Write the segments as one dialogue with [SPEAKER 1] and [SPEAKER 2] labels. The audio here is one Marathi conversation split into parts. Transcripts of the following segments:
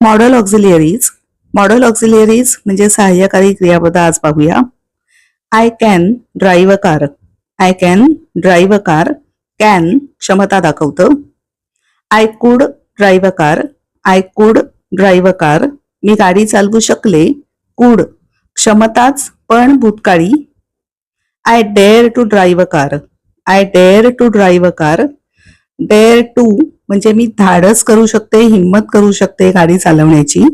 [SPEAKER 1] मॉडल ऑक्झिलियरीज मॉडल ऑक्झिलियरीज म्हणजे सहाय्यकारी क्रियापद आज पाहूया. I can drive car I can drive car can क्षमता दाखवतं. I could drive car I could drive car मी गाडी चालवू शकले. कुड क्षमताच पण भूतकाळी. I dare to drive car I dare to drive car dare to म्हणजे मी धाडस करू शकते हिंमत करू शकते गाडी चालवण्याची.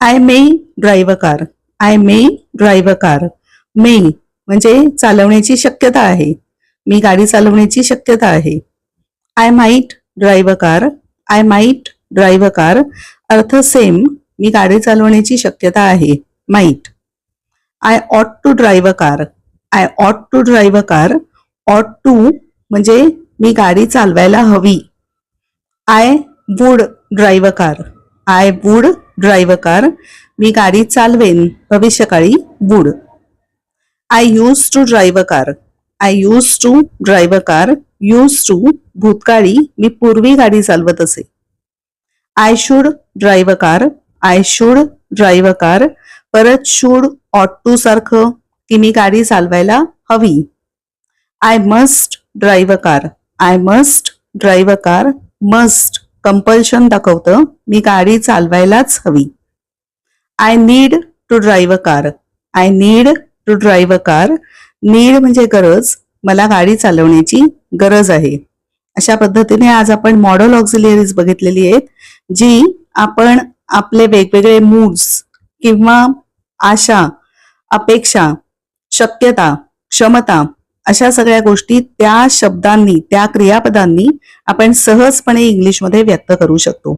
[SPEAKER 1] I may drive a car I may drive a car may म्हणजे चालवण्याची शक्यता आहे. मी गाडी चालवण्याची शक्यता आहे. I might drive a car I might drive a car अर्थ सेम मी गाडी चालवण्याची शक्यता आहे. Might I ought to drive a car I ought to drive a car ought to म्हणजे मी गाडी चालवायला हवी. I would drive car. I would drive car. मी गाडी चालवेन. भविष्यकाळी would. I use to drive car. I use to drive car. Use to भूतकाळी मी पूर्वी गाडी चालवत असे. I should drive car. I should drive car. परत शुड ऑट टू सारखं की मी गाडी चालवायला हवी. I must drive car. I must drive a car must compulsion दाखवतं. मी गाडी चालवायलाच हवी. I need to drive a car I need to drive a car need म्हणजे गरज. मला गाडी चालवण्याची गरज आहे. अशा पद्धतीने आज आपण मॉडल ऑक्झिलियरीज बघितलेली आहेत जी आपण आपले वेगवेगळे मूड्स किंवा आशा अपेक्षा शक्यता क्षमता अशा सगळ्या गोष्टी त्या शब्दांनी त्या क्रियापदांनी आपण सहजपणे इंग्लिशमध्ये व्यक्त करू शकतो.